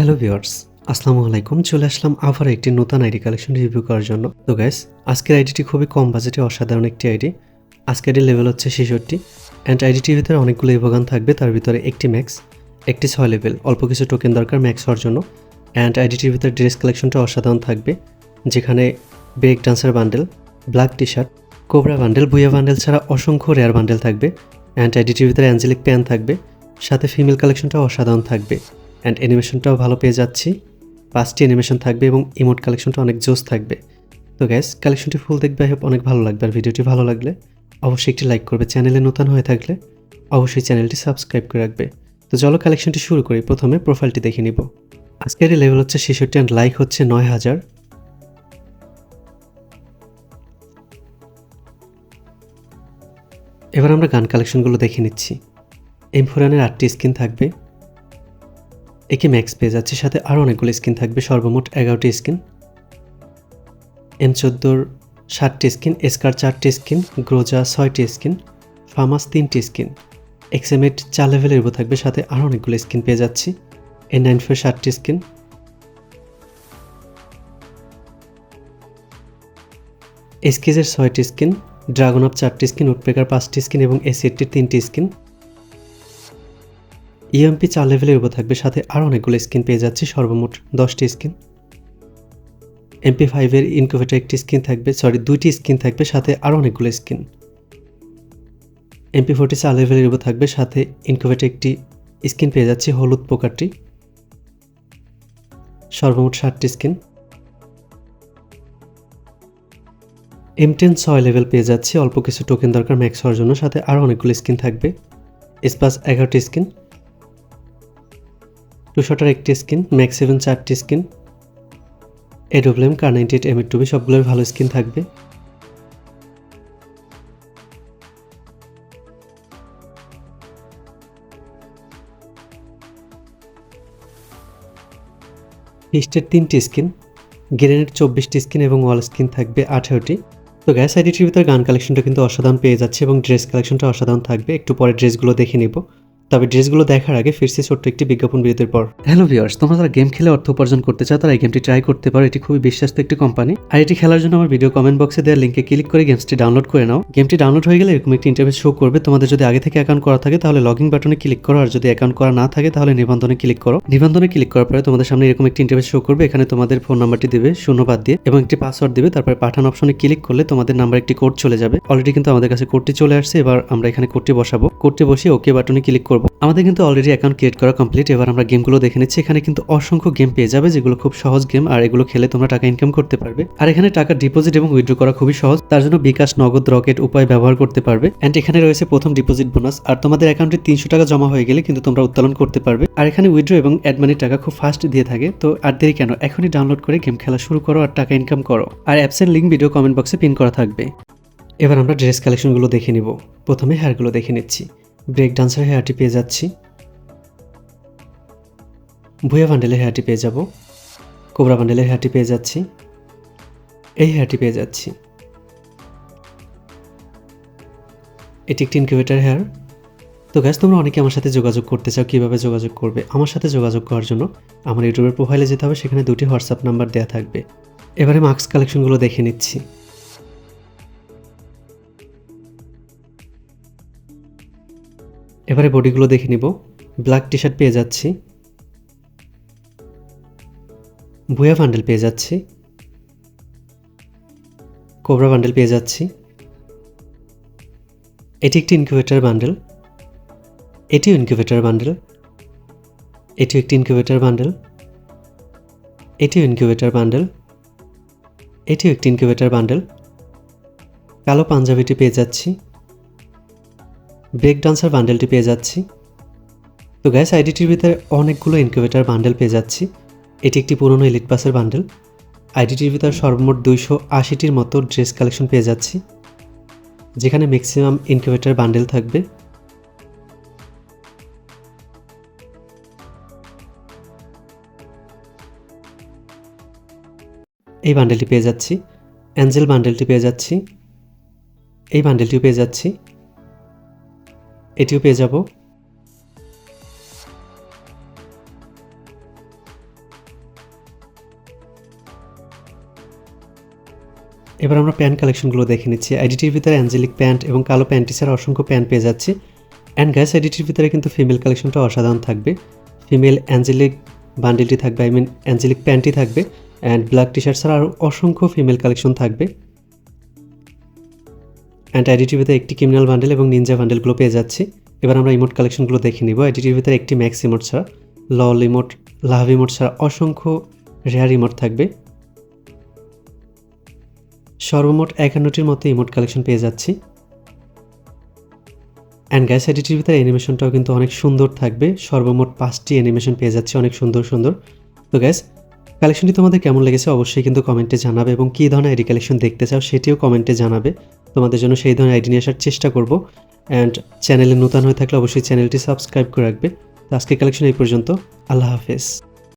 Hello viewers, আসসালামু আলাইকুম। চলে আসলাম আবার একটি নতুন আইডি কালেকশন রিভিউ করার জন্য। তো গ্যাস আজকের আইডিটি খুবই কম বাজেটে অসাধারণ একটি আইডি। আজকের আইডি লেভেল হচ্ছে ছেষট্টি। অ্যান্ড আইডিটির ভিতরে অনেকগুলো ইভোগান থাকবে, তার ভিতরে একটি ম্যাক্স একটি ছয় লেভেল অল্প কিছু টোকেন দরকার ম্যাক্স হওয়ার জন্য। অ্যান্ড আইডিটির ভিতরে ড্রেস কালেকশনটা অসাধারণ থাকবে, যেখানে break dancer bundle black T shirt cobra bundle বুয়া বান্ডেল ছাড়া অসংখ্য রেয়ার বান্ডেল থাকবে। অ্যান্ড আইডিটির ভিতরে অ্যাঞ্জেলিক প্যান থাকবে, সাথে ফিমেল কালেকশনটা অসাধারণ থাকবে। অ্যান্ড অ্যানিমেশনটাও ভালো পেয়ে যাচ্ছি। পাঁচটি অ্যানিমেশন থাকবে এবং ইমোট কালেকশনটা অনেক জোস থাকবে। তো গ্যাস কালেকশনটি ফুল দেখবে আই হোপ অনেক ভালো লাগবে। আর ভিডিওটি ভালো লাগলে অবশ্যই একটি লাইক করবে। চ্যানেলে নতুন হয়ে থাকলে অবশ্যই চ্যানেলটি সাবস্ক্রাইব করে রাখবে। তো চলো কালেকশনটি শুরু করি। প্রথমে প্রোফাইলটি দেখে নিব। আজকের এই লেভেল হচ্ছে ছেষট্টি অ্যান্ড লাইক হচ্ছে নয় হাজার। এবার আমরা গান কালেকশনগুলো দেখে নিচ্ছি। এম ফোরানের আটটি স্কিন থাকবে। একে ম্যাক্স পেয়ে যাচ্ছে, সাথে আরও অনেকগুলো স্কিন থাকবে, সর্বমোট এগারোটি স্কিন এম চোদ্দোর ষাটটি স্কিন এসকার চারটি স্কিন গ্রোজা ছয়টি স্কিন ফার্মাস তিনটি স্কিন এক্সএমএট চার লেভেলের উপর থাকবে, সাথে আরও অনেকগুলো স্কিন পেয়ে যাচ্ছি। এন নাইন ফোর ষাটটি স্কিন এসকেজের ছয়টি স্কিন ড্রাগন অফ চারটি স্কিন উডপেকার পাঁচটি স্কিন এবং এসিএটির তিনটি স্কিন ইএমপি চার লেভেলের উপর থাকবে, সাথে আরও অনেকগুলো স্কিন পেয়ে যাচ্ছি, সর্বমোট দশটি স্কিন এমপি ফাইভের ইনকুভেটার একটি স্কিন থাকবে সরি দুইটি স্কিন থাকবে, সাথে আরও অনেকগুলো স্কিন এমপি ফোরটি চার লেভেলের উপর থাকবে, সাথে ইনকুভেটার একটি স্কিন পেয়ে যাচ্ছি, হলুদ পোকারটি সর্বমোট ষাটটি স্কিন এম টেন ছয় লেভেল পেয়ে যাচ্ছি, অল্প কিছু টোকেন দরকার ম্যাক্স হওয়ার জন্য, সাথে আরও অনেকগুলো স্কিন থাকবে। স্পাস এগারোটি স্কিন টুশটার একটি স্কিন ম্যাক্স সেভেন চারটি স্কিন এডোব্লেম কার নাইনটি এইট এম এর টুবি সবগুলোর ভালো স্কিন থাকবে। ফিস্টের তিনটি স্কিন, গ্রেনেড চব্বিশটি স্কিন এবং ওয়াল স্কিন থাকবে আঠেরোটি। তো গ্যাস আইডিটির ভিতরে গান কালেকশনটা কিন্তু অসাধারণ পেয়ে যাচ্ছে এবং ড্রেস কালেকশনটা অসাধারণ থাকবে। একটু পরে ড্রেসগুলো দেখে নিব। তবে ড্রেসগুলো দেখার আগে ফিরছি ছোট্ট একটি বিজ্ঞাপন বিরতির পর হ্যালো ভিউয়ার্স, তোমরা যারা গেম খেলে অর্থ উপার্জন করতে চাও, তারা এই গেমটি ট্রাই করতে পারো। এটি খুবই বিশ্বাস্ত একটি কোম্পানি আর এটি খেলার জন্য আমার ভিডিও কমেন্ট বক্সে দেওয়ার লিঙ্কে ক্লিক করে গেমসটি ডাউনলোড করে নাও। গেমটি ডাউনলোড হয়ে গেলে এরকম একটি ইন্টারভিউ শো করবে। তোমাদের যদি আগে থেকে অ্যাকাউন্ট করা থাকে, তাহলে লগইন বাটনে ক্লিক করো। আর যদি অ্যাকাউন্ট করা না থাকে, তাহলে নিবন্ধনে ক্লিক করো। নিবন্ধনে ক্লিক করার পরে তোমাদের সামনে এরকম একটি ইন্টারভিউ শো করবে। এখানে তোমাদের ফোন নাম্বারটি দেবে, শূন্য বাদ দিয়ে, এবং একটি পাসওয়ার্ড দিবে। তারপরে পাঠান অপশনে ক্লিক করলে তোমাদের নাম্বার একটি কোড চলে যাবে। অলরেডি কিন্তু আমাদের কাছে কোডটি চলে আসছে। এবার আমরা এখানে কোডটি বসাবো। কোডটি বসিয়ে ওকে বাটনে ক্লিক করব। আমাদের কিন্তু অলরেডি অ্যাকাউন্ট ক্রিয়েট করা কমপ্লিট এবার আমরা গেমগুলো দেখে নিচ্ছি। এখানে কিন্তু অসংখ্য গেম পেয়ে যাবে, যেগুলো খুব সহজ গেম আর এগুলো খেলে তোমরা টাকা ইনকাম করতে পারবে। আর এখানে টাকা ডিপোজিট এবং উইথড্র করা খুবই সহজ। তার জন্য বিকাশ, নগদ রকেট উপায় ব্যবহার করতে পারবে। অ্যান্ড এখানে রয়েছে প্রথম ডিপোজিট বোনাস আর তোমাদের অ্যাকাউন্টে তিনশো টাকা জমা হয়ে গেলে কিন্তু তোমরা উত্তোলন করতে পারবে। আর এখানে উইথড্র এবং অ্যাডমানির টাকা খুব ফাস্ট দিয়ে থাকে। তো আর দেরি কেন? এখনই ডাউনলোড করে গেম খেলা শুরু করো আর টাকা ইনকাম করো। আর অ্যাপসের লিঙ্ক ভিডিও কমেন্ট বক্সে পিন করা থাকবে। এবার আমরা ড্রেস কালেকশনগুলো দেখে নিব। প্রথমে হেয়ারগুলো দেখে নিচ্ছি। ব্রেক ডান্সার হেয়ারটি পেয়ে যাচ্ছি। ভুয়া বান্ডেলের হেয়ারটি পেয়ে যাব। কোবরা বান্ডেলের হেয়ারটি পেয়ে যাচ্ছি। এই হেয়ারটি পেয়ে যাচ্ছি। এটি একটি ইনকিউবেটার হেয়ার। তো গ্যাস তোমরা অনেকে আমার সাথে যোগাযোগ করতে চাও, কীভাবে যোগাযোগ করবে? আমার সাথে যোগাযোগ করার জন্য আমার ইউটিউবের প্রোফাইলে যেতে হবে, সেখানে দুটি হোয়াটসঅ্যাপ নাম্বার দেওয়া থাকবে। এবারে মাস্ক কালেকশনগুলো দেখে নিচ্ছি। এবারে বডিগুলো দেখে নিব। ব্ল্যাক টি শার্ট পেয়ে যাচ্ছি। বুয়া বান্ডেল পেয়ে যাচ্ছি। কোবরা বান্ডেল পেয়ে যাচ্ছি। এটি একটি ইনকিউবেটার বান্ডেল এটিও ইনকিউবেটার বান্ডেল এটিও একটি ইনকিউবেটার বান্ডেল এটিও ইনকিউবেটার বান্ডেল এটিও একটি ইনকিউবেটার বান্ডেল কালো পাঞ্জাবিটি পেয়ে যাচ্ছি। ব্রেক ডান্সার বান্ডেলটি পেয়ে যাচ্ছি। তো গ্যাস আইডিটির ভিতরে অনেকগুলো ইনকিউবেটার বান্ডেল পেয়ে যাচ্ছি। এটি একটি পুরনো এলিট পাসের বান্ডেল আইডিটির ভিতর সর্বমোট দুইশো আশিটির মতো ড্রেস কালেকশন পেয়ে যাচ্ছি। যেখানে ম্যাক্সিমাম ইনকিউবেটার বান্ডেল থাকবে। এই বান্ডেলটি পেয়ে যাচ্ছি। অ্যাঞ্জেল বান্ডেলটি পেয়ে যাচ্ছি। এই বান্ডেলটিও পেয়ে যাচ্ছি। এটিও পেয়ে যাব। এবার আমরা প্যান্ট কালেকশনগুলো দেখে নিচ্ছি। আইডিটির ভিতরে অ্যাঞ্জেলিক প্যান্ট এবং কালো প্যান্টি ছাড়া অসংখ্য প্যান্ট পেয়ে যাচ্ছি। অ্যান্ড গ্যাস আইডিটির ভিতরে কিন্তু ফিমেল কালেকশনটা অসাধারণ থাকবে। ফিমেল অ্যাঞ্জেলিক বান্ডিলটি থাকবে, আই মিন অ্যাঞ্জেলিক প্যান্টই থাকবে। অ্যান্ড ব্ল্যাক টি শার্ট ছাড়া আরও অসংখ্য ফিমেল কালেকশন থাকবে। অ্যান্ড আইডিটির ভিতরে একটি ক্রিমিনাল বান্ডেল এবং নিনজা বান্ডেলগুলো পেয়ে যাচ্ছি। এবার আমরা ইমোট কালেকশনগুলো দেখে নিব। ভিতরে একটি ম্যাক্স ইমোট ছাড়া লল ইমোট লাভ ইমোট ছাড়া অসংখ্য রেয়ার ইমোট থাকবে। সর্বমোট একান্নটির মতো ইমোট কালেকশন পেয়ে যাচ্ছি। অ্যান্ড গ্যাস এডিটির ভিতরে অ্যানিমেশনটাও কিন্তু অনেক সুন্দর থাকবে। সর্বমোট পাঁচটি অ্যানিমেশন পেয়ে যাচ্ছে, অনেক সুন্দর সুন্দর। তো গ্যাস কালেকশনটি তোমাদের কেমন লেগেছে অবশ্যই কিন্তু কমেন্টে জানাবে এবং কী ধরনের আইডি কালেকশন দেখতে চাও সেটিও কমেন্টে জানাবে। তোমাদের জন্য সেই ধরনের আইডি নিয়ে আসার চেষ্টা করব। অ্যান্ড চ্যানেলে নতুন হয়ে থাকলে অবশ্যই চ্যানেলটি সাবস্ক্রাইব করে রাখবে। তো আজকের কালেকশন এই পর্যন্ত। আল্লাহ হাফেজ।